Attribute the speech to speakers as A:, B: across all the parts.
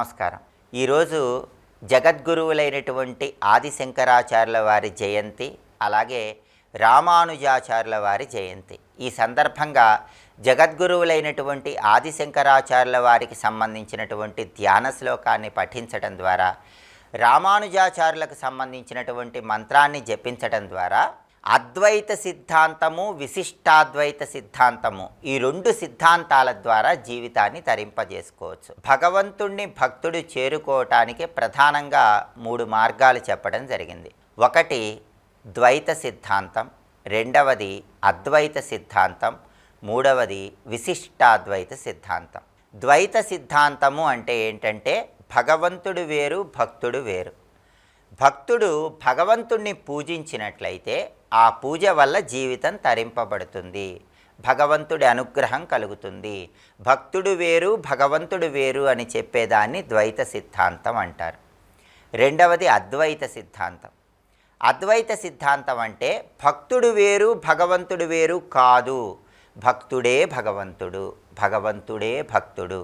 A: నమస్కారం. ఈరోజు జగద్గురువులైనటువంటి ఆదిశంకరాచార్యుల వారి జయంతి అలాగే రామానుజాచార్యుల వారి జయంతి. ఈ సందర్భంగా జగద్గురువులైనటువంటి ఆదిశంకరాచార్యుల వారికి సంబంధించినటువంటి ధ్యాన శ్లోకాన్ని పఠించడం ద్వారా రామానుజాచార్యులకు సంబంధించినటువంటి మంత్రాన్ని జపించడం ద్వారా అద్వైత సిద్ధాంతము విశిష్టాద్వైత సిద్ధాంతము ఈ రెండు సిద్ధాంతాల ద్వారా జీవితాన్ని తరింపజేసుకోవచ్చు. భగవంతుణ్ణి భక్తుడు చేరుకోవటానికి ప్రధానంగా మూడు మార్గాలు చెప్పడం జరిగింది. ఒకటి ద్వైత సిద్ధాంతం రెండవది అద్వైత సిద్ధాంతం మూడవది విశిష్టాద్వైత సిద్ధాంతం. ద్వైత సిద్ధాంతము అంటే ఏంటంటే భగవంతుడు వేరు భక్తుడు వేరు. భక్తుడు భగవంతుణ్ణి పూజించినట్లయితే ఆ పూజ వల్ల జీవితం తరింపబడుతుంది. భగవంతుడి అనుగ్రహం కలుగుతుంది. భక్తుడు వేరు భగవంతుడు వేరు అని చెప్పేదాన్ని ద్వైత సిద్ధాంతం అంటారు. రెండవది అద్వైత సిద్ధాంతం. అద్వైత సిద్ధాంతం అంటే భక్తుడు వేరు భగవంతుడు వేరు కాదు. భక్తుడే భగవంతుడు. భగవంతుడే భక్తుడు.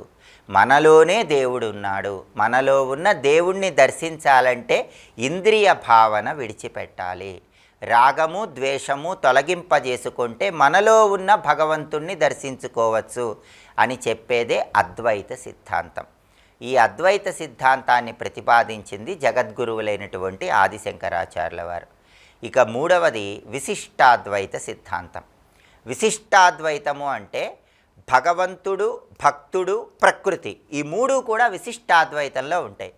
A: మనలోనే దేవుడు ఉన్నాడు మనలో ఉన్న దేవుణ్ణి దర్శించాలంటే ఇంద్రియ భావన విడిచిపెట్టాలి. రాగము ద్వేషము తొలగింపజేసుకుంటే మనలో ఉన్న భగవంతుణ్ణి దర్శించుకోవచ్చు అని చెప్పేదే అద్వైత సిద్ధాంతం. ఈ అద్వైత సిద్ధాంతాన్ని ప్రతిపాదించింది జగద్గురువులైనటువంటి ఆదిశంకరాచార్యుల వారు. ఇక మూడవది విశిష్టాద్వైత సిద్ధాంతం. విశిష్టాద్వైతము అంటే భగవంతుడు భక్తుడు ప్రకృతి. ఈ మూడు కూడా విశిష్టాద్వైతంలో ఉంటాయి.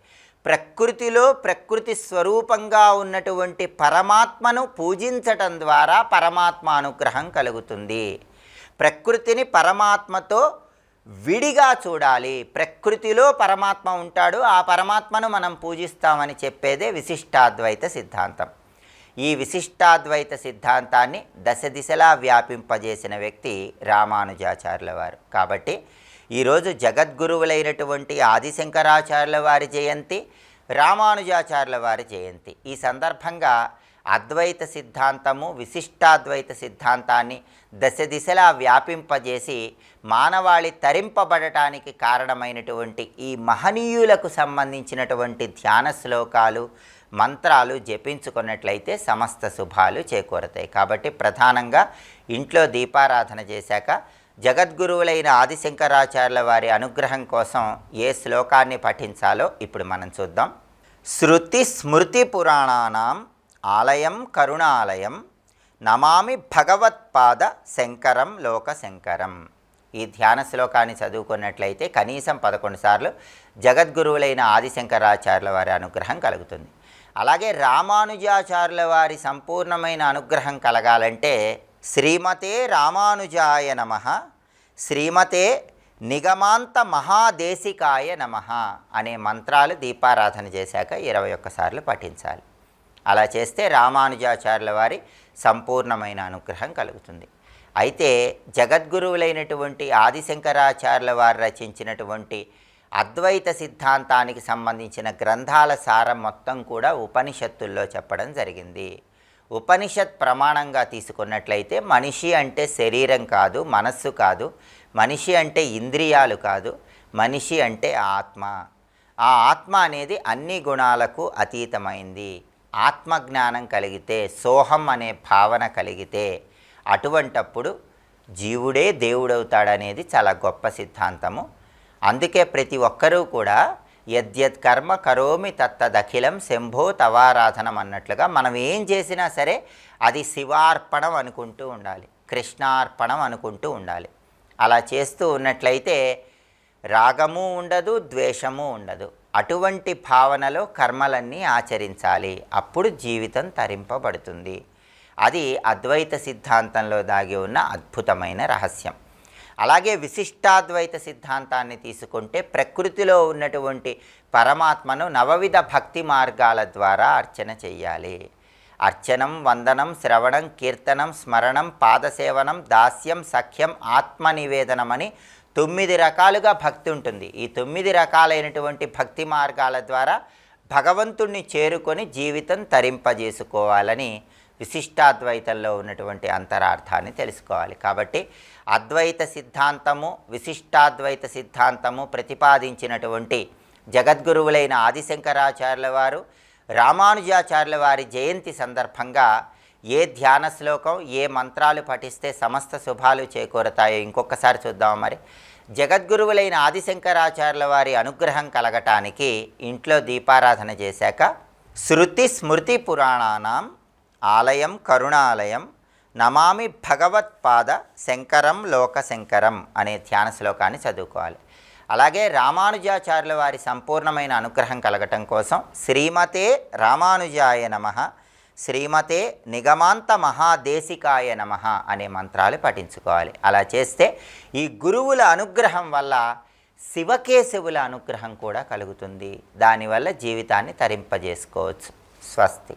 A: ప్రకృతిలో ప్రకృతి స్వరూపంగా ఉన్నటువంటి పరమాత్మను పూజించటం ద్వారా పరమాత్మ అనుగ్రహం కలుగుతుంది. ప్రకృతిని పరమాత్మతో విడిగా చూడాలి. ప్రకృతిలో పరమాత్మ ఉంటాడు ఆ పరమాత్మను మనం పూజిస్తామని చెప్పేదే విశిష్టాద్వైత సిద్ధాంతం. ఈ విశిష్టాద్వైత సిద్ధాంతాన్ని దశ దిశలా వ్యాపింపజేసిన వ్యక్తి రామానుజాచార్యుల వారు. కాబట్టి ఈరోజు జగద్గురువులైనటువంటి ఆదిశంకరాచార్యుల వారి జయంతి రామానుజాచార్యుల వారి జయంతి. ఈ సందర్భంగా అద్వైత సిద్ధాంతము విశిష్టాద్వైత సిద్ధాంతాన్ని దశ దిశలా వ్యాపింపజేసి మానవాళి తరింపబడటానికి కారణమైనటువంటి ఈ మహనీయులకు సంబంధించినటువంటి ధ్యాన శ్లోకాలు మంత్రాలు జపించుకున్నట్లయితే సమస్త శుభాలు చేకూరతాయి. కాబట్టి ప్రధానంగా ఇంట్లో దీపారాధన చేశాక జగద్గురువులైన ఆదిశంకరాచార్యుల వారి అనుగ్రహం కోసం ఏ శ్లోకాన్ని పఠించాలో ఇప్పుడు మనం చూద్దాం. శృతి స్మృతి పురాణానాం ఆలయం కరుణాలయం నమామి భగవత్పాద శంకరం లోక శంకరం. ఈ ధ్యాన శ్లోకాన్ని చదువుకున్నట్లయితే కనీసం పదకొండు సార్లు జగద్గురువులైన ఆదిశంకరాచార్యుల వారి అనుగ్రహం కలుగుతుంది. అలాగే రామానుజాచార్యుల వారి సంపూర్ణమైన అనుగ్రహం కలగాలంటే శ్రీమతే రామానుజాయ నమ శ్రీమతే నిగమాంత మహాదేశికాయ నమ అనే మంత్రాలు దీపారాధన చేశాక ఇరవై ఒక్కసార్లు పఠించాలి. అలా చేస్తే రామానుజాచార్యుల వారి సంపూర్ణమైన అనుగ్రహం కలుగుతుంది. అయితే జగద్గురువులైనటువంటి ఆదిశంకరాచార్యుల వారు రచించినటువంటి అద్వైత సిద్ధాంతానికి సంబంధించిన గ్రంథాల సారం మొత్తం కూడా ఉపనిషత్తుల్లో చెప్పడం జరిగింది. ఉపనిషత్ ప్రమాణంగా తీసుకున్నట్లయితే మనిషి అంటే శరీరం కాదు మనస్సు కాదు మనిషి అంటే ఇంద్రియాలు కాదు మనిషి అంటే ఆత్మ. ఆ ఆత్మ అనేది అన్ని గుణాలకు అతీతమైంది. ఆత్మజ్ఞానం కలిగితే సోహం అనే భావన కలిగితే అటువంటప్పుడు జీవుడే దేవుడవుతాడనేది చాలా గొప్ప సిద్ధాంతము. అందుకే ప్రతి ఒక్కరూ కూడా యద్యత్ కర్మ కరోమి తత్తదఖిలం శంభో తవారాధనం అన్నట్లుగా మనం ఏం చేసినా సరే అది శివార్పణం అనుకుంటూ ఉండాలి కృష్ణార్పణం అనుకుంటూ ఉండాలి. అలా చేస్తూ ఉన్నట్లయితే రాగము ఉండదు ద్వేషము ఉండదు. అటువంటి భావనలో కర్మలన్నీ ఆచరించాలి. అప్పుడు జీవితం తరింపబడుతుంది. అది అద్వైత సిద్ధాంతంలో దాగి ఉన్న అద్భుతమైన రహస్యం. అలాగే విశిష్టాద్వైత సిద్ధాంతాన్ని తీసుకుంటే ప్రకృతిలో ఉన్నటువంటి పరమాత్మను నవవిధ భక్తి మార్గాల ద్వారా అర్చన చెయ్యాలి. అర్చనం వందనం శ్రవణం కీర్తనం స్మరణం పాదసేవనం దాస్యం సఖ్యం ఆత్మ నివేదనమని తొమ్మిది రకాలుగా భక్తి ఉంటుంది. ఈ తొమ్మిది రకాలైనటువంటి భక్తి మార్గాల ద్వారా భగవంతుణ్ణి చేరుకొని జీవితం తరింపజేసుకోవాలని విశిష్టాద్వైతంలో ఉన్నటువంటి అంతరార్థాన్ని తెలుసుకోవాలి. కాబట్టి అద్వైత సిద్ధాంతము విశిష్టాద్వైత సిద్ధాంతము ప్రతిపాదించినటువంటి జగద్గురువులైన ఆదిశంకరాచార్యుల వారు రామానుజాచార్యుల వారి జయంతి సందర్భంగా ఏ ధ్యాన శ్లోకం ఏ మంత్రాలు పఠిస్తే సమస్త శుభాలు చేకూరతాయో ఇంకొకసారి చూద్దాం మరి. జగద్గురువులైన ఆదిశంకరాచార్యుల వారి అనుగ్రహం కలగటానికి ఇంట్లో దీపారాధన చేశాక శృతి స్మృతి పురాణానాం ఆలయం కరుణాలయం నమామి భగవత్పాద శంకరం లోక శంకరం అనే ధ్యాన శ్లోకాన్ని చదువుకోవాలి. అలాగే రామానుజాచార్యుల వారి సంపూర్ణమైన అనుగ్రహం కలగటం కోసం శ్రీమతే రామానుజాయ నమ శ్రీమతే నిగమాంత మహాదేశికాయ నమ అనే మంత్రాలు పఠించుకోవాలి. అలా చేస్తే ఈ గురువుల అనుగ్రహం వల్ల శివకేశవుల అనుగ్రహం కూడా కలుగుతుంది. దానివల్ల జీవితాన్ని తరింపజేసుకోవచ్చు. స్వస్తి.